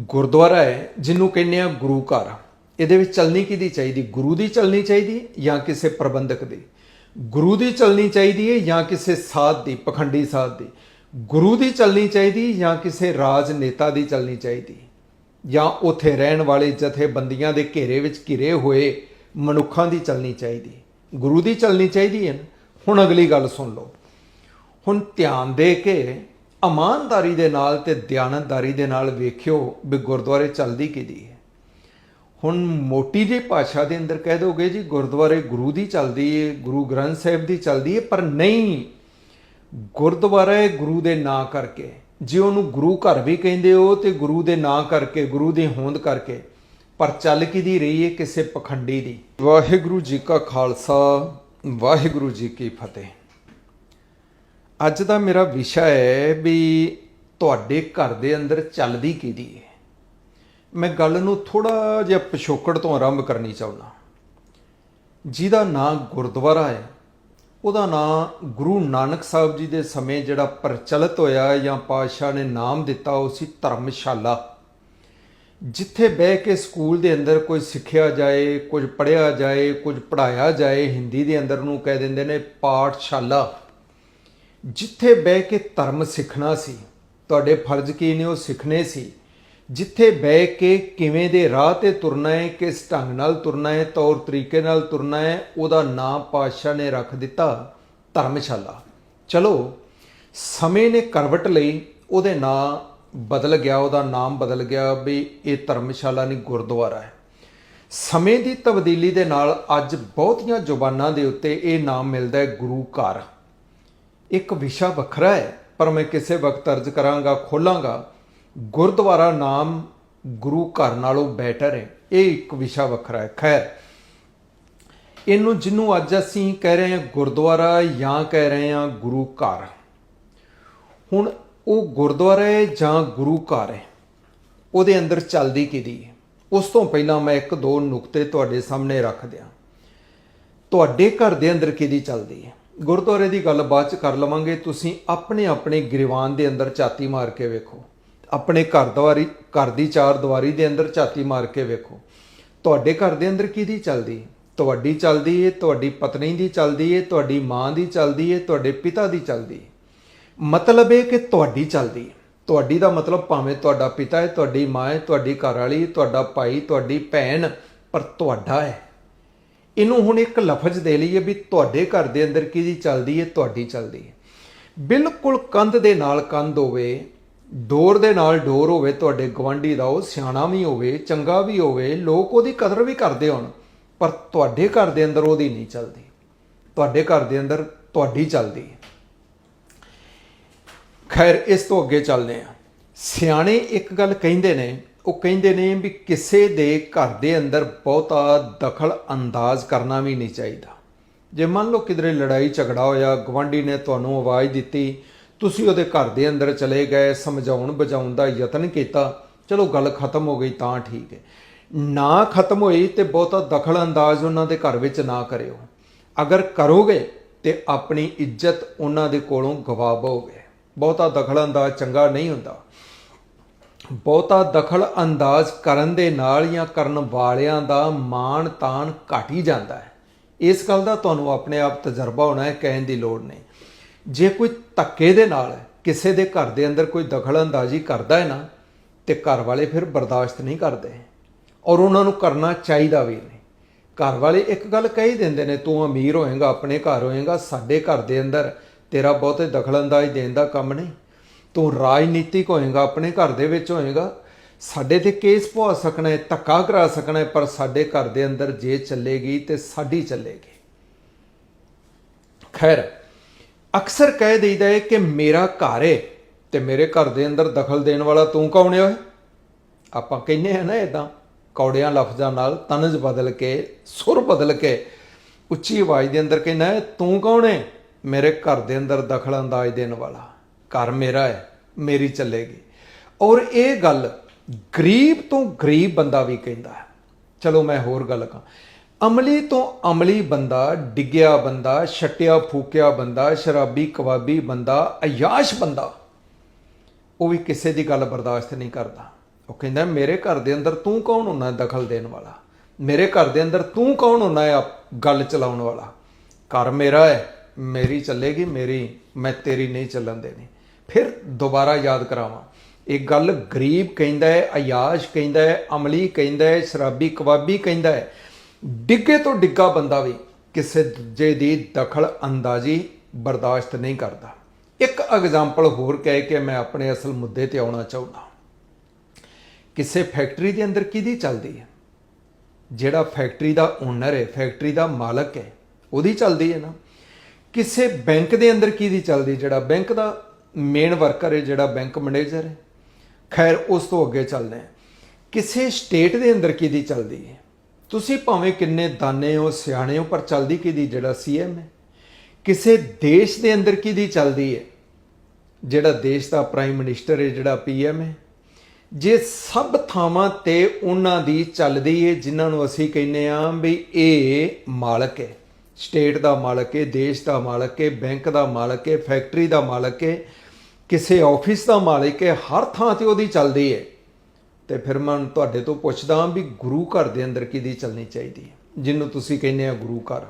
ਗੁਰਦੁਆਰਾ ਹੈ ਜਿਹਨੂੰ ਕਹਿੰਦੇ ਆ ਗੁਰੂ ਘਰ। ਇਹਦੇ ਵਿੱਚ ਚੱਲਣੀ ਕਿਹਦੀ ਚਾਹੀਦੀ? ਗੁਰੂ ਦੀ ਚੱਲਣੀ ਚਾਹੀਦੀ ਜਾਂ ਕਿਸੇ ਪ੍ਰਬੰਧਕ ਦੀ? ਗੁਰੂ ਦੀ ਚੱਲਣੀ ਚਾਹੀਦੀ ਹੈ ਜਾਂ ਕਿਸੇ ਸਾਧ ਦੀ, ਪਖੰਡੀ ਸਾਧ ਦੀ? ਗੁਰੂ ਦੀ ਚੱਲਣੀ ਚਾਹੀਦੀ ਜਾਂ ਕਿਸੇ ਰਾਜਨੇਤਾ ਦੀ ਚੱਲਣੀ ਚਾਹੀਦੀ? ਜਾਂ ਉੱਥੇ ਰਹਿਣ ਵਾਲੇ ਜਥੇਬੰਦੀਆਂ ਦੇ ਘੇਰੇ ਵਿੱਚ ਘਿਰੇ ਹੋਏ ਮਨੁੱਖਾਂ ਦੀ ਚੱਲਣੀ ਚਾਹੀਦੀ? ਗੁਰੂ ਦੀ ਚੱਲਣੀ ਚਾਹੀਦੀ ਹੈ ਹੁਣ ਅਗਲੀ ਗੱਲ ਸੁਣ ਲਓ। ਹੁਣ ਧਿਆਨ ਦੇ ਕੇ ਇਮਾਨਦਾਰੀ ਦੇ ਨਾਲ ਤੇ ਦਿਆਨਤਦਾਰੀ ਦੇ ਨਾਲ ਵੇਖਿਓ ਵੀ ਗੁਰਦੁਆਰੇ ਚੱਲਦੀ ਕਿਹਦੀ ਹੈ। ਹੁਣ ਮੋਟੀ ਜਿਹੀ ਭਾਸ਼ਾ ਦੇ ਅੰਦਰ ਕਹਿ ਦੋਗੇ ਜੀ, ਗੁਰਦੁਆਰੇ ਗੁਰੂ ਦੀ ਚੱਲਦੀ ਹੈ ਗੁਰੂ ਗ੍ਰੰਥ ਸਾਹਿਬ ਦੀ ਚੱਲਦੀ ਹੈ ਪਰ ਨਹੀਂ। ਗੁਰਦੁਆਰਾ ਗੁਰੂ ਦੇ ਨਾਂ ਕਰਕੇ, ਜੇ ਉਹਨੂੰ ਗੁਰੂ ਘਰ ਵੀ ਕਹਿੰਦੇ ਹੋ ਤੇ ਗੁਰੂ ਦੇ ਨਾਂ ਕਰਕੇ, ਗੁਰੂ ਦੀ ਹੋਂਦ ਕਰਕੇ, ਪਰ ਚੱਲ ਕਿਹਦੀ ਰਹੀ ਹੈ ਕਿਸੇ ਪਖੰਡੀ ਦੀ। ਵਾਹਿਗੁਰੂ ਜੀ ਕਾ ਖਾਲਸਾ, ਵਾਹਿਗੁਰੂ ਜੀ ਕੀ ਫਤਿਹ। ਅੱਜ ਦਾ ਮੇਰਾ ਵਿਸ਼ਾ ਹੈ ਵੀ ਤੁਹਾਡੇ ਘਰ ਦੇ ਅੰਦਰ ਚੱਲਦੀ ਕਿਹਦੀ ਹੈ? ਮੈਂ ਗੱਲ ਨੂੰ ਥੋੜਾ ਜਿਹਾ ਪਿਛੋਕੜ ਤੋਂ ਆਰੰਭ ਕਰਨੀ ਚਾਹੁੰਦਾ ਜਿਹਦਾ ਨਾਂ ਗੁਰਦੁਆਰਾ ਹੈ, ਉਹਦਾ ਨਾਂ ਗੁਰੂ ਨਾਨਕ ਸਾਹਿਬ ਜੀ ਦੇ ਸਮੇਂ ਜਿਹੜਾ ਪ੍ਰਚਲਿਤ ਹੋਇਆ ਜਾਂ ਪਾਤਸ਼ਾਹ ਨੇ ਨਾਮ ਦਿੱਤਾ, ਉਹ ਸੀ ਧਰਮਸ਼ਾਲਾ। ਜਿੱਥੇ ਬਹਿ ਕੇ ਸਕੂਲ ਦੇ ਅੰਦਰ ਕੋਈ ਸਿੱਖਿਆ ਜਾਏ, ਕੁਝ ਪੜ੍ਹਿਆ ਜਾਏ, ਕੁਝ ਪੜ੍ਹਾਇਆ ਜਾਏ, ਹਿੰਦੀ ਦੇ ਅੰਦਰ ਨੂੰ ਕਹਿ ਦਿੰਦੇ ਨੇ ਪਾਠਸ਼ਾਲਾ। ਜਿੱਥੇ ਬਹਿ ਕੇ ਧਰਮ ਸਿੱਖਣਾ ਸੀ, ਤੁਹਾਡੇ ਫਰਜ਼ ਕੀ ਨੇ ਉਹ ਸਿੱਖਣੇ ਸੀ? ਜਿੱਥੇ ਬਹਿ ਕੇ ਕਿਵੇਂ ਦੇ ਰਾਹ ਤੇ ਤੁਰਨਾ ਹੈ, ਕਿਸ ਢੰਗ ਨਾਲ ਤੁਰਨਾ ਹੈ, ਤੌਰ ਤਰੀਕੇ ਨਾਲ ਤੁਰਨਾ ਹੈ, ਉਹਦਾ ਨਾਮ ਪਾਤਸ਼ਾਹ ਨੇ ਰੱਖ ਦਿੱਤਾ, ਧਰਮਸ਼ਾਲਾ। ਚਲੋ, ਸਮੇਂ ਨੇ ਕਰਵਟ ਲਈ ਉਹਦੇ ਨਾਂ ਬਦਲ ਗਿਆ, ਉਹਦਾ ਨਾਮ ਬਦਲ ਗਿਆ ਵੀ ਇਹ ਧਰਮਸ਼ਾਲਾ ਨਹੀਂ, ਗੁਰਦੁਆਰਾ ਹੈ। ਸਮੇਂ ਦੀ ਤਬਦੀਲੀ ਦੇ ਨਾਲ ਅੱਜ ਬਹੁਤੀਆਂ ਜ਼ੁਬਾਨਾਂ ਦੇ ਉੱਤੇ ਇਹ ਨਾਮ ਮਿਲਦਾ ਹੈ ਗੁਰੂ ਘਰ। ਇੱਕ ਵਿਸ਼ਾ ਵੱਖਰਾ ਹੈ, ਪਰ ਮੈਂ ਕਿਸੇ ਵਕਤ ਅਰਜ਼ ਕਰਾਂਗਾ, ਖੋਲਾਂਗਾ। ਗੁਰਦੁਆਰਾ ਨਾਮ ਗੁਰੂ ਘਰ ਨਾਲੋਂ ਬੈਟਰ ਹੈ। ਇਹ ਇੱਕ ਵਿਸ਼ਾ ਵੱਖਰਾ ਹੈ। ਖੈਰ, ਇਹਨੂੰ ਜਿਹਨੂੰ ਅੱਜ ਅਸੀਂ ਕਹਿ ਰਹੇ ਹਾਂ ਗੁਰਦੁਆਰਾ ਜਾਂ ਕਹਿ ਰਹੇ ਹਾਂ ਗੁਰੂ ਘਰ। ਹੁਣ ਉਹ ਗੁਰਦੁਆਰਾ ਹੈ ਜਾਂ ਗੁਰੂ ਘਰ ਹੈ? ਉਹਦੇ ਅੰਦਰ ਚੱਲਦੀ ਕਿਹਦੀ ਹੈ? ਉਸ ਤੋਂ ਪਹਿਲਾਂ ਮੈਂ ਇੱਕ ਦੋ ਨੁਕਤੇ ਤੁਹਾਡੇ ਸਾਹਮਣੇ ਰੱਖ ਦਿਆਂ। ਤੁਹਾਡੇ ਘਰ ਦੇ ਅੰਦਰ ਕਿਹਦੀ ਚੱਲਦੀ ਹੈ? ਗੁਰਦੁਆਰੇ ਦੀ ਗੱਲ ਬਾਅਦ ਚ ਕਰ ਲਵਾਂਗੇ। ਤੁਸੀਂ ਆਪਣੇ ਆਪਣੇ ਗ੍ਰਿਵਾਨ ਦੇ ਅੰਦਰ ਝਾਤੀ ਮਾਰ ਕੇ ਵੇਖੋ। ਆਪਣੇ ਘਰ ਦਵਾਰੀ, ਘਰ ਦੀ ਚਾਰ ਦੀਵਾਰੀ ਦੇ ਅੰਦਰ ਝਾਤੀ ਮਾਰ ਕੇ ਵੇਖੋ। ਤੁਹਾਡੇ ਘਰ ਦੇ ਅੰਦਰ ਕਿਹਦੀ ਚੱਲਦੀ ਤੁਹਾਡੀ ਚੱਲਦੀ ਹੈ ਤੁਹਾਡੀ ਪਤਨੀ ਦੀ ਚੱਲਦੀ ਹੈ ਤੁਹਾਡੀ ਮਾਂ ਦੀ ਚੱਲਦੀ ਹੈ ਤੁਹਾਡੇ ਪਿਤਾ ਦੀ ਚੱਲਦੀ ਮਤਲਬ ਇਹ ਕਿ ਤੁਹਾਡੀ ਚੱਲਦੀ ਤੁਹਾਡੀ ਦਾ ਮਤਲਬ ਭਾਵੇਂ ਤੁਹਾਡਾ ਪਿਤਾ ਹੈ ਤੁਹਾਡੀ ਮਾਂ ਹੈ ਤੁਹਾਡੀ ਘਰ ਵਾਲੀ ਤੁਹਾਡਾ ਭਾਈ, ਤੁਹਾਡੀ ਭੈਣ, ਪਰ ਤੁਹਾਡਾ ਹੈ। ਇਹਨੂੰ ਹੁਣ ਇੱਕ ਲਫ਼ਜ਼ ਦੇ ਲਈਏ ਵੀ ਤੁਹਾਡੇ ਘਰ ਦੇ ਅੰਦਰ ਕਿਹਦੀ ਚੱਲਦੀ ਹੈ, ਤੁਹਾਡੀ ਚੱਲਦੀ ਹੈ। ਬਿਲਕੁਲ ਕੰਧ ਦੇ ਨਾਲ ਕੰਧ ਹੋਵੇ, ਡੋਰ ਦੇ ਨਾਲ ਡੋਰ ਹੋਵੇ, ਤੁਹਾਡੇ ਗਵਾਂਢੀ ਦਾ ਉਹ ਸਿਆਣਾ ਵੀ ਹੋਵੇ, ਚੰਗਾ ਵੀ ਹੋਵੇ, ਲੋਕ ਉਹਦੀ ਕਦਰ ਵੀ ਕਰਦੇ ਹੋਣ, ਪਰ ਤੁਹਾਡੇ ਘਰ ਦੇ ਅੰਦਰ ਉਹਦੀ ਨਹੀਂ ਚੱਲਦੀ। ਤੁਹਾਡੇ ਘਰ ਦੇ ਅੰਦਰ ਤੁਹਾਡੀ ਚੱਲਦੀ ਹੈ। ਖੈਰ, ਇਸ ਤੋਂ ਅੱਗੇ ਚੱਲਦੇ ਆ ਸਿਆਣੇ ਇੱਕ ਗੱਲ ਕਹਿੰਦੇ ਨੇ ਉਹ ਕਹਿੰਦੇ ਨੇ ਵੀ ਕਿਸੇ ਦੇ ਘਰ ਦੇ ਅੰਦਰ ਬਹੁਤਾ ਦਖਲ ਅੰਦਾਜ਼ ਕਰਨਾ ਵੀ ਨਹੀਂ ਚਾਹੀਦਾ। ਜੇ ਮੰਨ ਲਓ ਕਿਧਰੇ ਲੜਾਈ ਝਗੜਾ ਹੋਇਆ ਗਵਾਂਢੀ ਨੇ ਤੁਹਾਨੂੰ ਆਵਾਜ਼ ਦਿੱਤੀ, ਤੁਸੀਂ ਉਹਦੇ ਘਰ ਦੇ ਅੰਦਰ ਚਲੇ ਗਏ, ਸਮਝਾਉਣ ਬਜਾਉਣ ਦਾ ਯਤਨ ਕੀਤਾ, ਚਲੋ ਗੱਲ ਖਤਮ ਹੋ ਗਈ ਤਾਂ ਠੀਕ ਹੈ। ਨਾ ਖਤਮ ਹੋਈ ਤੇ ਬਹੁਤਾ ਦਖਲ ਅੰਦਾਜ਼ ਉਹਨਾਂ ਦੇ ਘਰ ਵਿੱਚ ਨਾ ਕਰਿਓ। ਅਗਰ ਕਰੋਗੇ ਤੇ ਆਪਣੀ ਇੱਜ਼ਤ ਉਹਨਾਂ ਦੇ ਕੋਲੋਂ ਗਵਾਵੋਗੇ ਬਹੁਤਾ ਦਖਲ ਅੰਦਾਜ਼ ਚੰਗਾ ਨਹੀਂ ਹੁੰਦਾ। ਬਹੁਤਾ ਦਖਲ ਅੰਦਾਜ਼ ਕਰਨ ਦੇ ਨਾਲ ਜਾਂ ਕਰਨ ਵਾਲਿਆਂ ਦਾ ਮਾਣ ਤਾਣ ਘਟ ਹੀ ਜਾਂਦਾ ਹੈ। ਇਸ ਗੱਲ ਦਾ ਤੁਹਾਨੂੰ ਆਪਣੇ ਆਪ ਤਜਰਬਾ ਹੋਣਾ ਹੈ, ਕਹਿਣ ਦੀ ਲੋੜ ਨਹੀਂ। ਜੇ ਕੋਈ ਧੱਕੇ ਦੇ ਨਾਲ ਕਿਸੇ ਦੇ ਘਰ ਦੇ ਅੰਦਰ ਕੋਈ ਦਖਲ ਅੰਦਾਜ਼ੀ ਕਰਦਾ ਹੈ ਨਾ, ਤੇ ਘਰ ਵਾਲੇ ਫਿਰ ਬਰਦਾਸ਼ਤ ਨਹੀਂ ਕਰਦੇ। ਔਰ ਉਹਨਾਂ ਨੂੰ ਕਰਨਾ ਚਾਹੀਦਾ ਵੀ ਨਹੀਂ। ਘਰ ਵਾਲੇ ਇੱਕ ਗੱਲ ਕਹੀ ਦਿੰਦੇ ਨੇ, ਤੂੰ ਅਮੀਰ ਹੋਏਗਾ, ਆਪਣੇ ਘਰ ਹੋਏਗਾ, ਸਾਡੇ ਘਰ ਦੇ ਅੰਦਰ ਤੇਰਾ ਬਹੁਤੇ ਦਖਲਅੰਦਾਜ਼ ਦੇਣ ਦਾ ਕੰਮ ਨਹੀਂ। ਤੂੰ ਰਾਜਨੀਤਿਕ ਹੋਏਗਾ ਆਪਣੇ ਘਰ ਦੇ ਵਿੱਚ ਹੋਏਗਾ ਸਾਡੇ ਤੇ ਕੇਸ ਪਵਾ ਸਕਣਾ ਹੈ ਧੱਕਾ ਕਰਾ ਸਕਣਾ ਹੈ ਪਰ ਸਾਡੇ ਘਰ ਦੇ ਅੰਦਰ ਜੇ ਚੱਲੇਗੀ ਤੇ ਸਾਡੀ ਚੱਲੇਗੀ। ਖੈਰ ਅਕਸਰ ਕਹਿ ਦਈਦਾ ਹੈ ਕਿ ਮੇਰਾ ਘਰ ਹੈ ਤੇ ਮੇਰੇ ਘਰ ਦੇ ਅੰਦਰ ਦਖਲ ਦੇਣ ਵਾਲਾ ਤੂੰ ਕੌਣ ਹੈ ਆਪਾਂ ਕਹਿੰਦੇ ਆ ਨਾ ਇਦਾਂ ਕੌੜਿਆਂ ਲਫ਼ਜ਼ਾਂ ਨਾਲ ਤਨਜ ਬਦਲ ਕੇ ਸੁਰ ਬਦਲ ਕੇ ਉੱਚੀ ਆਵਾਜ਼ ਦੇ ਅੰਦਰ ਕਹਿੰਦਾ ਹੈ, ਤੂੰ ਕੌਣ ਹੈ? ਮੇਰੇ ਘਰ ਦੇ ਅੰਦਰ ਦਖਲ ਅੰਦਾਜ਼ ਦੇਣ ਵਾਲਾ। ਘਰ ਮੇਰਾ ਹੈ, ਮੇਰੀ ਚੱਲੇਗੀ। ਔਰ ਇਹ ਗੱਲ ਗਰੀਬ ਤੋਂ ਗਰੀਬ ਬੰਦਾ ਵੀ ਕਹਿੰਦਾ ਹੈ। ਚਲੋ ਮੈਂ ਹੋਰ ਗੱਲ ਕਰਾਂ ਅਮਲੀ ਤੋਂ ਅਮਲੀ ਬੰਦਾ, ਡਿੱਗਿਆ ਬੰਦਾ, ਛਟਿਆ ਫੂਕਿਆ ਬੰਦਾ, ਸ਼ਰਾਬੀ ਕਬਾਬੀ ਬੰਦਾ, ਅਯਾਸ਼ ਬੰਦਾ, ਉਹ ਵੀ ਕਿਸੇ ਦੀ ਗੱਲ ਬਰਦਾਸ਼ਤ ਨਹੀਂ ਕਰਦਾ। ਉਹ ਕਹਿੰਦਾ, ਮੇਰੇ ਘਰ ਦੇ ਅੰਦਰ ਤੂੰ ਕੌਣ ਹੁੰਨਾ ਦਖਲ ਦੇਣ ਵਾਲਾ? ਮੇਰੇ ਘਰ ਦੇ ਅੰਦਰ ਤੂੰ ਕੌਣ ਹੁੰਨਾ ਹੈ ਗੱਲ ਚਲਾਉਣ ਵਾਲਾ? ਘਰ ਮੇਰਾ ਹੈ, ਮੇਰੀ ਚੱਲੇਗੀ, ਮੇਰੀ, ਮੈਂ ਤੇਰੀ ਨਹੀਂ ਚੱਲਣ ਦੇਣੀ। ਫਿਰ ਦੁਬਾਰਾ ਯਾਦ ਕਰਾਵਾਂ। ਇਹ ਗੱਲ ਗਰੀਬ ਕਹਿੰਦਾ ਹੈ ਅਯਾਸ਼ ਕਹਿੰਦਾ ਹੈ, ਅਮਲੀ ਕਹਿੰਦਾ ਹੈ, ਸ਼ਰਾਬੀ ਕਬਾਬੀ ਕਹਿੰਦਾ ਹੈ। ਡਿੱਗੇ ਤੋਂ ਡਿੱਗਾ ਬੰਦਾ ਵੀ ਕਿਸੇ ਦੂਜੇ ਦੀ ਦਖਲ ਅੰਦਾਜ਼ੀ ਬਰਦਾਸ਼ਤ ਨਹੀਂ ਕਰਦਾ। ਇੱਕ ਐਗਜ਼ਾਮਪਲ ਹੋਰ ਕਹਿ ਕੇ ਮੈਂ ਆਪਣੇ ਅਸਲ ਮੁੱਦੇ ਤੇ ਆਉਣਾ ਚਾਹੁੰਦਾ। ਕਿਸੇ ਫੈਕਟਰੀ ਦੇ ਅੰਦਰ ਕਿਹਦੀ ਚੱਲਦੀ ਹੈ? ਜਿਹੜਾ ਫੈਕਟਰੀ ਦਾ ਓਨਰ ਹੈ ਫੈਕਟਰੀ ਦਾ ਮਾਲਕ ਹੈ, ਉਹਦੀ ਚੱਲਦੀ ਹੈ ਨਾ। ਕਿਸੇ ਬੈਂਕ ਦੇ ਅੰਦਰ ਕਿਹਦੀ ਚੱਲਦੀ ਜਿਹੜਾ ਬੈਂਕ ਦਾ ਮੇਨ ਵਰਕਰ ਹੈ, ਜਿਹੜਾ ਬੈਂਕ ਮੈਨੇਜਰ ਹੈ। ਖੈਰ, ਉਸ ਤੋਂ ਅੱਗੇ ਚੱਲਦੇ ਹਾਂ। ਕਿਸੇ ਸਟੇਟ ਦੇ ਅੰਦਰ ਕਿਹਦੀ ਚੱਲਦੀ ਹੈ? ਤੁਸੀਂ ਭਾਵੇਂ ਕਿੰਨੇ ਦਾਨੇ ਹੋ, ਸਿਆਣੇ ਹੋ, ਪਰ ਚੱਲਦੀ ਕਿਹਦੀ, ਜਿਹੜਾ ਸੀਐਮ ਹੈ? ਕਿਸੇ ਦੇਸ਼ ਦੇ ਅੰਦਰ ਕਿਹਦੀ ਚੱਲਦੀ ਹੈ? ਜਿਹੜਾ ਦੇਸ਼ ਦਾ ਪ੍ਰਾਈਮ ਮਿਨਿਸਟਰ ਹੈ, ਜਿਹੜਾ ਪੀਐਮ ਹੈ। ਜੇ ਸਭ ਥਾਵਾਂ ਤੇ ਉਹਨਾਂ ਦੀ ਚੱਲਦੀ ਹੈ, ਜਿਨ੍ਹਾਂ ਨੂੰ ਅਸੀਂ ਕਹਿੰਦੇ ਆ ਵੀ ਇਹ ਮਾਲਕ ਹੈ। ਸਟੇਟ ਦਾ ਮਾਲਕ ਹੈ, ਦੇਸ਼ ਦਾ ਮਾਲਕ ਹੈ ਬੈਂਕ ਦਾ ਮਾਲਕ ਹੈ ਫੈਕਟਰੀ ਦਾ ਮਾਲਕ ਹੈ ਕਿਸੇ ਆਫਿਸ ਦਾ ਮਾਲਕ ਹੈ, ਹਰ ਥਾਂ ਤੇ ਉਹਦੀ ਚੱਲਦੀ ਹੈ। ਤੇ ਫਿਰ ਮੈਂ ਤੁਹਾਡੇ ਤੋਂ ਪੁੱਛਦਾ ਵੀ ਗੁਰੂ ਘਰ ਦੇ ਅੰਦਰ ਕਿਹਦੀ ਚੱਲਣੀ ਚਾਹੀਦੀ ਹੈ। ਜਿਹਨੂੰ ਤੁਸੀਂ ਕਹਿੰਦੇ ਆ ਗੁਰੂ ਘਰ।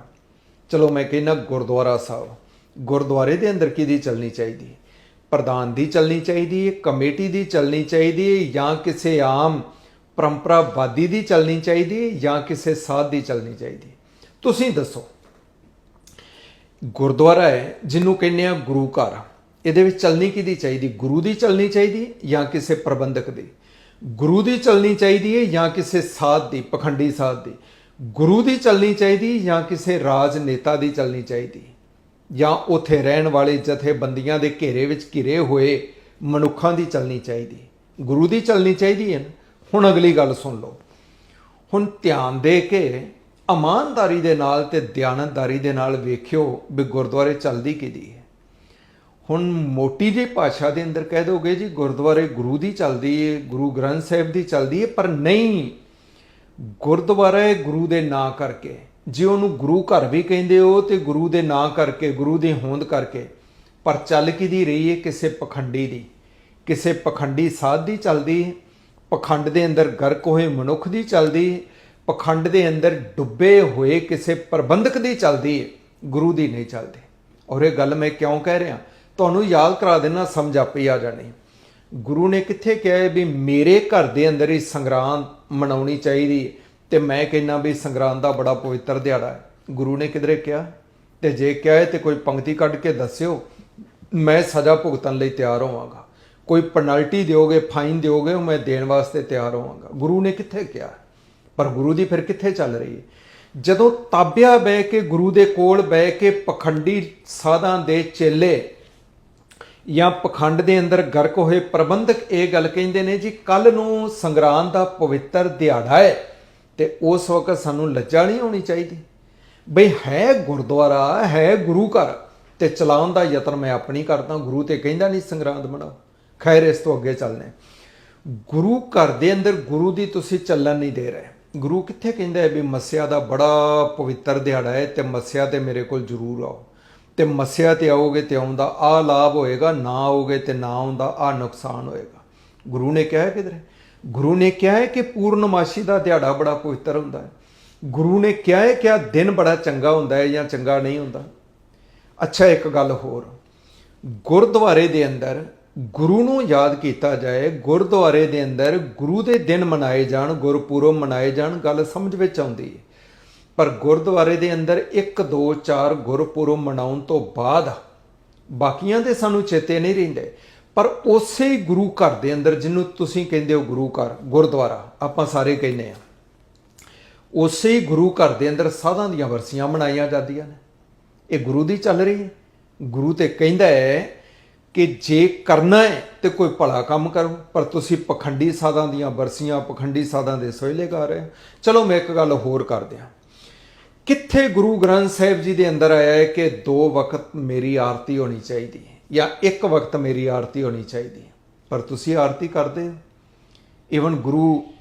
ਚਲੋ ਮੈਂ ਕਹਿੰਦਾ ਗੁਰਦੁਆਰਾ ਸਾਹਿਬ। ਗੁਰਦੁਆਰੇ ਦੇ ਅੰਦਰ ਕਿਹਦੀ ਚੱਲਣੀ ਚਾਹੀਦੀ ਹੈ? ਪ੍ਰਧਾਨ ਦੀ ਚੱਲਣੀ ਚਾਹੀਦੀ ਹੈ, ਕਮੇਟੀ ਦੀ ਚੱਲਣੀ ਚਾਹੀਦੀ ਹੈ ਜਾਂ ਕਿਸੇ ਆਮ ਪਰੰਪਰਾਵਾਦੀ ਦੀ ਚੱਲਣੀ ਚਾਹੀਦੀ ਹੈ ਜਾਂ ਕਿਸੇ ਸਾਧ ਦੀ ਚੱਲਣੀ ਚਾਹੀਦੀ ਹੈ? ਤੁਸੀਂ ਦੱਸੋ। ਗੁਰਦੁਆਰਾ ਹੈ ਜਿਹਨੂੰ ਕਹਿੰਦੇ ਆ ਗੁਰੂ ਘਰ। ਇਹਦੇ ਵਿੱਚ ਚੱਲਣੀ ਕਿਹਦੀ ਚਾਹੀਦੀ? ਗੁਰੂ ਦੀ ਚੱਲਣੀ ਚਾਹੀਦੀ ਹੈ ਜਾਂ ਕਿਸੇ ਪ੍ਰਬੰਧਕ ਦੀ? ਗੁਰੂ ਦੀ ਚੱਲਣੀ ਚਾਹੀਦੀ ਹੈ ਜਾਂ ਕਿਸੇ ਸਾਧ ਦੀ, ਪਖੰਡੀ ਸਾਧ ਦੀ? ਗੁਰੂ ਦੀ ਚੱਲਣੀ ਚਾਹੀਦੀ ਜਾਂ ਕਿਸੇ ਰਾਜਨੇਤਾ ਦੀ ਚੱਲਣੀ ਚਾਹੀਦੀ ਜਾਂ ਉਥੇ ਰਹਿਣ ਵਾਲੇ ਜਥੇਬੰਦੀਆਂ ਦੇ ਘੇਰੇ ਵਿੱਚ ਘਿਰੇ ਹੋਏ ਮਨੁੱਖਾਂ ਦੀ ਚੱਲਣੀ ਚਾਹੀਦੀ ਗੁਰੂ ਦੀ ਚੱਲਣੀ ਚਾਹੀਦੀ ਹੈ ਹੁਣ ਅਗਲੀ ਗੱਲ ਸੁਣ ਲਓ। ਹੁਣ ਧਿਆਨ ਦੇ ਕੇ ਇਮਾਨਦਾਰੀ ਦੇ ਨਾਲ ਤੇ ਦਿਆਨਤਦਾਰੀ ਦੇ ਨਾਲ ਵੇਖਿਓ ਵੀ ਗੁਰਦੁਆਰੇ ਚੱਲਦੀ ਕਿਹਦੀ ਹੈ? ਹੁਣ ਮੋਟੀ ਜਿਹੀ ਭਾਸ਼ਾ ਦੇ ਅੰਦਰ ਕਹਿ ਦੋਗੇ ਜੀ, ਗੁਰਦੁਆਰੇ ਗੁਰੂ ਦੀ ਚੱਲਦੀ ਹੈ ਗੁਰੂ ਗ੍ਰੰਥ ਸਾਹਿਬ ਦੀ ਚੱਲਦੀ ਹੈ ਪਰ ਨਹੀਂ। ਗੁਰਦੁਆਰਾ ਗੁਰੂ ਦੇ ਨਾਂ ਕਰਕੇ। ਜੇ ਉਹਨੂੰ ਗੁਰੂ ਘਰ ਵੀ ਕਹਿੰਦੇ ਹੋ ਤੇ ਗੁਰੂ ਦੇ ਨਾਂ ਕਰਕੇ, ਗੁਰੂ ਦੀ ਹੋਂਦ ਕਰਕੇ। ਪਰ ਚੱਲ ਕਿਹਦੀ ਰਹੀ ਹੈ ਕਿਸੇ ਪਖੰਡੀ ਦੀ। ਕਿਸੇ ਪਖੰਡੀ ਸਾਧ ਦੀ ਚੱਲਦੀ ਹੈ ਪਖੰਡ ਦੇ ਅੰਦਰ ਗਰਕ ਹੋਏ ਮਨੁੱਖ ਦੀ ਚੱਲਦੀ ਹੈ ਪਖੰਡ ਦੇ ਅੰਦਰ ਡੁੱਬੇ ਹੋਏ ਕਿਸੇ ਪ੍ਰਬੰਧਕ ਦੀ ਚੱਲਦੀ ਹੈ ਗੁਰੂ ਦੀ ਨਹੀਂ ਚੱਲਦੀ। ਔਰ ਇਹ ਗੱਲ ਮੈਂ ਕਿਉਂ ਕਹਿ ਰਿਹਾ? ਤੁਹਾਨੂੰ ਯਾਦ ਕਰਾ ਦੇਣਾ, ਸਮਝ ਆਪੇ ਆ ਜਾਣੀ। ਗੁਰੂ ਨੇ ਕਿੱਥੇ ਕਿਹਾ ਵੀ ਮੇਰੇ ਘਰ ਦੇ ਅੰਦਰ ਹੀ ਸੰਗਰਾਂਦ ਮਨਾਉਣੀ ਚਾਹੀਦੀ ਹੈ ਤੇ ਮੈਂ ਕਹਿੰਨਾ ਵੀ ਸੰਗਰਾਂਦ ਦਾ ਬੜਾ ਪਵਿੱਤਰ ਦਿਹਾੜਾ ਹੈ। ਗੁਰੂ ਨੇ ਕਿਧਰੇ ਕਿਹਾ? ਤੇ ਜੇ ਕਿਹਾ ਹੈ ਤੇ ਕੋਈ ਪੰਕਤੀ ਕੱਢ ਕੇ ਦੱਸਿਓ, ਮੈਂ ਸਜ਼ਾ ਭੁਗਤਣ ਲਈ ਤਿਆਰ ਹੋਵਾਂਗਾ। ਕੋਈ ਪੈਨਲਟੀ ਦਿਓਗੇ, ਫਾਈਨ ਦਿਓਗੇ, ਉਹ ਮੈਂ ਦੇਣ ਵਾਸਤੇ ਤਿਆਰ ਹੋਵਾਂਗਾ। ਗੁਰੂ ਨੇ ਕਿੱਥੇ ਕਿਹਾ? ਪਰ ਗੁਰੂ ਦੀ ਫਿਰ ਕਿੱਥੇ ਚੱਲ ਰਹੀ ਹੈ? ਜਦੋਂ ਤਾਬਿਆ ਬਹਿ ਕੇ ਗੁਰੂ ਦੇ ਕੋਲ ਬਹਿ ਕੇ ਪਖੰਡੀ ਸਾਧਾਂ ਦੇ ਚੇਲੇ ਜਾਂ ਪਖੰਡ ਦੇ ਅੰਦਰ ਗਰਕ ਹੋਏ ਪ੍ਰਬੰਧਕ ਇਹ ਗੱਲ ਕਹਿੰਦੇ ਨੇ ਜੀ ਕੱਲ ਨੂੰ ਸੰਗਰਾਂਦ ਦਾ ਪਵਿੱਤਰ ਦਿਹਾੜਾ ਹੈ ਤੇ ਉਸ ਵਕਤ ਸਾਨੂੰ ਲੱਜਾ ਨਹੀਂ ਹੋਣੀ ਚਾਹੀਦੀ। ਬਈ ਹੈ ਗੁਰਦੁਆਰਾ, ਹੈ ਗੁਰੂ ਘਰ ਤੇ ਚਲਾਉਣ ਦਾ ਯਤਨ ਮੈਂ ਆਪਣੀ ਕਰਦਾ, ਗੁਰੂ ਤੇ ਕਹਿੰਦਾ ਨਹੀਂ ਸੰਗਰਾਂਦ ਬਣਾਓ ਖੈਰ, ਇਸ ਤੋਂ ਅੱਗੇ ਚੱਲਨੇ ਗੁਰੂ ਘਰ ਦੇ ਅੰਦਰ ਗੁਰੂ ਦੀ ਤੁਸੀਂ ਚੱਲਣ ਨਹੀਂ ਦੇ ਰਹੇ। ਗੁਰੂ ਕਿੱਥੇ ਕਹਿੰਦਾ ਹੈ ਵੀ ਮੱਸਿਆ ਦਾ ਬੜਾ ਪਵਿੱਤਰ ਦਿਹਾੜਾ ਹੈ ਤੇ ਮੱਸਿਆ ਤੇ ਮੇਰੇ ਕੋਲ ਜ਼ਰੂਰ ਆਓ। ਤੇ ਮੱਸਿਆ ਤੇ ਆਓਗੇ ਤੇ ਆਉਂਦਾ ਆ ਲਾਭ ਹੋਏਗਾ, ਨਾ ਆਓਗੇ ਤੇ ਨਾ ਆਉਂਦਾ ਆ ਨੁਕਸਾਨ ਹੋਏਗਾ। ਗੁਰੂ ਨੇ ਕਿਹਾ ਹੈ ਕਿਧਰੇ? ਗੁਰੂ ਨੇ ਕਿਹਾ ਹੈ ਕਿ ਪੂਰਨਮਾਸ਼ੀ ਦਾ ਦਿਹਾੜਾ ਬੜਾ ਪਵਿੱਤਰ ਹੁੰਦਾ ਹੈ। ਗੁਰੂ ਨੇ ਕਿਹਾ ਹੈ ਕਿ ਆ ਦਿਨ ਬੜਾ ਚੰਗਾ ਹੁੰਦਾ ਹੈ ਜਾਂ ਚੰਗਾ ਨਹੀਂ ਹੁੰਦਾ। ਅੱਛਾ, ਇੱਕ ਗੱਲ ਹੋਰ। ਗੁਰਦੁਆਰੇ ਦੇ ਅੰਦਰ ਗੁਰੂ ਨੂੰ ਯਾਦ ਕੀਤਾ ਜਾਏ, ਗੁਰਦੁਆਰੇ ਦੇ ਅੰਦਰ ਗੁਰੂ ਦੇ ਦਿਨ ਮਨਾਏ ਜਾਣ, ਗੁਰਪੁਰਬ ਮਨਾਏ ਜਾਣ, ਗੱਲ ਸਮਝ ਵਿੱਚ ਆਉਂਦੀ ਹੈ। ਪਰ ਗੁਰਦੁਆਰੇ ਦੇ ਅੰਦਰ 1 2 4 ਗੁਰਪੁਰਬ ਮਨਾਉਣ ਤੋਂ ਬਾਅਦ ਬਾਕੀਆਂ ਦੇ ਸਾਨੂੰ ਚੇਤੇ ਨਹੀਂ ਰਹਿੰਦੇ। ਪਰ ਉਸੇ ਹੀ ਗੁਰੂ ਘਰ ਦੇ ਅੰਦਰ ਜਿਹਨੂੰ ਤੁਸੀਂ ਕਹਿੰਦੇ ਹੋ ਗੁਰੂ ਘਰ, ਗੁਰਦੁਆਰਾ, ਆਪਾਂ ਸਾਰੇ ਕਹਿੰਦੇ ਆ ਉਸੇ ਹੀ ਗੁਰੂ ਘਰ ਦੇ ਅੰਦਰ ਸਾਧਾਂ ਦੀਆਂ ਵਰਸੀਆਂ ਮਨਾਈਆਂ ਜਾਂਦੀਆਂ ਨੇ। ਇਹ ਗੁਰੂ ਦੀ ਚੱਲ ਰਹੀ ਹੈ। ਗੁਰੂ ਤੇ ਕਹਿੰਦਾ ਹੈ ਕਿ ਜੇ ਕਰਨਾ ਹੈ ਤੇ ਕੋਈ ਭਲਾ ਕੰਮ ਕਰੋ, ਪਰ ਤੁਸੀਂ ਪਖੰਡੀ ਸਾਧਾਂ ਦੀਆਂ ਵਰਸੀਆਂ, ਪਖੰਡੀ ਸਾਧਾਂ ਦੇ ਸੋਇਲੇ ਗਾ ਰਹੇ ਹੋ। ਚਲੋ ਮੈਂ ਇੱਕ ਗੱਲ ਹੋਰ ਕਰ ਦਿਆਂ। ਕਿੱਥੇ ਗੁਰੂ ਗ੍ਰੰਥ ਸਾਹਿਬ ਜੀ ਦੇ ਅੰਦਰ ਆਇਆ ਹੈ ਕਿ ਦੋ ਵਕਤ ਮੇਰੀ ਆਰਤੀ ਹੋਣੀ ਚਾਹੀਦੀ ਹੈ ਜਾਂ ਇੱਕ ਵਕਤ ਮੇਰੀ ਆਰਤੀ ਹੋਣੀ ਚਾਹੀਦੀ ਹੈ? ਪਰ ਤੁਸੀਂ ਆਰਤੀ ਕਰਦੇ ਹੋ। ਈਵਨ ਗੁਰੂ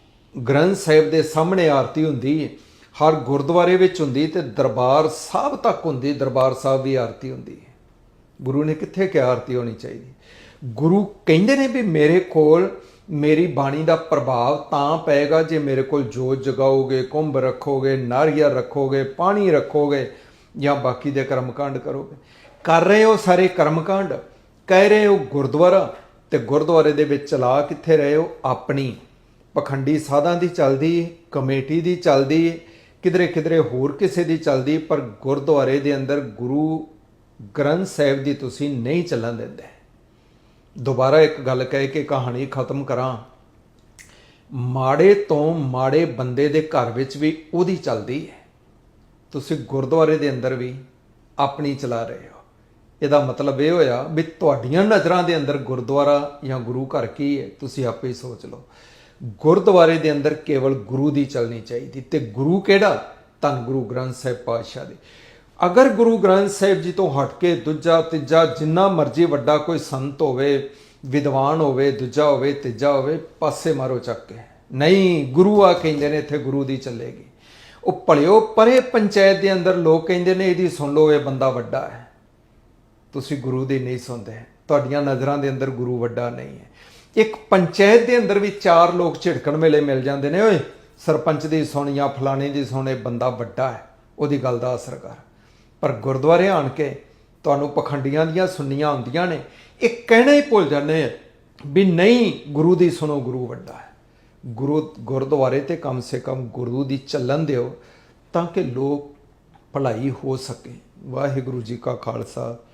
ਗ੍ਰੰਥ ਸਾਹਿਬ ਦੇ ਸਾਹਮਣੇ ਆਰਤੀ ਹੁੰਦੀ ਹੈ। ਹਰ ਗੁਰਦੁਆਰੇ ਵਿੱਚ ਹੁੰਦੀ ਤੇ ਦਰਬਾਰ ਸਾਹਿਬ ਤੱਕ ਹੁੰਦੀ, ਦਰਬਾਰ ਸਾਹਿਬ ਵੀ ਆਰਤੀ ਹੁੰਦੀ ਹੈ। ਗੁਰੂ ਨੇ ਕਿੱਥੇ ਕਿ ਆਰਤੀ ਹੋਣੀ ਚਾਹੀਦੀ? ਗੁਰੂ ਕਹਿੰਦੇ ਨੇ ਵੀ ਮੇਰੇ ਕੋਲ ਮੇਰੀ ਬਾਣੀ ਦਾ ਪ੍ਰਭਾਵ ਤਾਂ ਪਏਗਾ ਜੇ ਮੇਰੇ ਕੋਲ ਜੋਤ ਜਗਾਓਗੇ, ਕੁੰਭ ਰੱਖੋਗੇ, ਨਾਰੀਅਲ ਰੱਖੋਗੇ, ਪਾਣੀ ਰੱਖੋਗੇ ਜਾਂ ਬਾਕੀ ਦੇ ਕਰਮਕਾਂਡ ਕਰੋਗੇ। ਕਰ ਰਹੇ ਹੋ ਸਾਰੇ ਕਰਮਕਾਂਡ, ਕਹਿ ਰਹੇ ਹੋ ਗੁਰਦੁਆਰਾ ਤੇ ਗੁਰਦੁਆਰੇ ਦੇ ਵਿੱਚ ਚਲਾ ਕਿੱਥੇ ਰਹੇ ਹੋ? ਆਪਣੀ। ਪਖੰਡੀ ਸਾਧਾਂ ਦੀ ਚੱਲਦੀ ਕਮੇਟੀ ਦੀ ਚੱਲਦੀ ਕਿਧਰੇ ਕਿਧਰੇ ਹੋਰ ਕਿਸੇ ਦੀ ਚੱਲਦੀ ਪਰ ਗੁਰਦੁਆਰੇ ਦੇ ਅੰਦਰ ਗੁਰੂ ਗ੍ਰੰਥ ਸਾਹਿਬ ਦੀ ਤੁਸੀਂ ਨਹੀਂ ਚੱਲਣ ਦਿੰਦੇ। ਦੁਬਾਰਾ ਇੱਕ ਗੱਲ ਕਹਿ ਕੇ ਕਹਾਣੀ ਖਤਮ ਕਰਾਂ। ਮਾੜੇ ਤੋਂ ਮਾੜੇ ਬੰਦੇ ਦੇ ਘਰ ਵਿੱਚ ਵੀ ਉਹਦੀ ਚੱਲਦੀ ਹੈ। ਤੁਸੀਂ ਗੁਰਦੁਆਰੇ ਦੇ ਅੰਦਰ ਵੀ ਆਪਣੀ ਚਲਾ ਰਹੇ ਹੋ। ਇਹਦਾ ਮਤਲਬ ਇਹ ਹੋਇਆ ਵੀ ਤੁਹਾਡੀਆਂ ਨਜ਼ਰਾਂ ਦੇ ਅੰਦਰ ਗੁਰਦੁਆਰਾ ਜਾਂ ਗੁਰੂ ਘਰ ਕੀ ਹੈ, ਤੁਸੀਂ ਆਪੇ ਹੀ ਸੋਚ ਲਓ। ਗੁਰਦੁਆਰੇ ਦੇ ਅੰਦਰ ਕੇਵਲ ਗੁਰੂ ਦੀ ਚੱਲਣੀ ਚਾਹੀਦੀ ਤੇ ਗੁਰੂ ਕਿਹੜਾ? ਧੰਨ ਗੁਰੂ ਗ੍ਰੰਥ ਸਾਹਿਬ ਪਾਤਸ਼ਾਹ ਦੇ। ਅਗਰ ਗੁਰੂ ਗ੍ਰੰਥ ਸਾਹਿਬ ਜੀ ਤੋਂ ਹਟ ਕੇ ਦੂਜਾ ਤੀਜਾ ਜਿੰਨਾ ਮਰਜ਼ੀ ਵੱਡਾ ਕੋਈ ਸੰਤ ਹੋਵੇ, ਵਿਦਵਾਨ ਹੋਵੇ, ਦੂਜਾ ਹੋਵੇ, ਤੀਜਾ ਹੋਵੇ, ਪਾਸੇ ਮਾਰੋ ਚੱਕ ਕੇ। ਨਹੀਂ, ਗੁਰੂ ਆ ਕਹਿੰਦੇ ਨੇ, ਇੱਥੇ ਗੁਰੂ ਦੀ ਚੱਲੇਗੀ। ਉਹ ਭਲਿਓ ਪਰੇ ਪੰਚਾਇਤ ਦੇ ਅੰਦਰ ਲੋਕ ਕਹਿੰਦੇ ਨੇ, ਇਹਦੀ ਸੁਣ ਲਓ, ਇਹ ਬੰਦਾ ਵੱਡਾ ਹੈ। ਤੁਸੀਂ ਗੁਰੂ ਦੀ ਨਹੀਂ ਸੁਣਦੇ। ਤੁਹਾਡੀਆਂ ਨਜ਼ਰਾਂ ਦੇ ਅੰਦਰ ਗੁਰੂ ਵੱਡਾ ਨਹੀਂ ਹੈ। ਇੱਕ ਪੰਚਾਇਤ ਦੇ ਅੰਦਰ ਵੀ ਚਾਰ ਲੋਕ ਝਿੜਕਣ ਵੇਲੇ ਮਿਲ ਜਾਂਦੇ ਨੇ, ਓਏ, ਸਰਪੰਚ ਦੀ ਸੁਣ ਜਾਂ ਫਲਾਣੇ ਦੀ ਸੁਣ, ਇਹ ਬੰਦਾ ਵੱਡਾ ਹੈ। ਉਹਦੀ ਗੱਲ ਦਾ ਅਸਰ ਕਰ। ਪਰ ਗੁਰਦੁਆਰੇ ਆਣ ਕੇ ਤੁਹਾਨੂੰ ਪਖੰਡੀਆਂ ਦੀਆਂ ਸੁਣਨੀਆਂ ਹੁੰਦੀਆਂ ਨੇ। ਇਹ ਕਹਿਣਾ ਹੀ ਭੁੱਲ ਜਾਂਦੇ ਆ ਵੀ ਨਹੀਂ, ਗੁਰੂ ਦੀ ਸੁਣੋ, ਗੁਰੂ ਵੱਡਾ ਹੈ। ਗੁਰੂ ਗੁਰਦੁਆਰੇ ਤੇ ਕਮ ਸੇ ਕਮ ਗੁਰੂ ਦੀ ਚੱਲਣ ਦਿਓ ਤਾਂ ਕਿ ਲੋਕ ਭਲਾਈ ਹੋ ਸਕੇ। ਵਾਹਿਗੁਰੂ ਜੀ ਕਾ ਖਾਲਸਾ।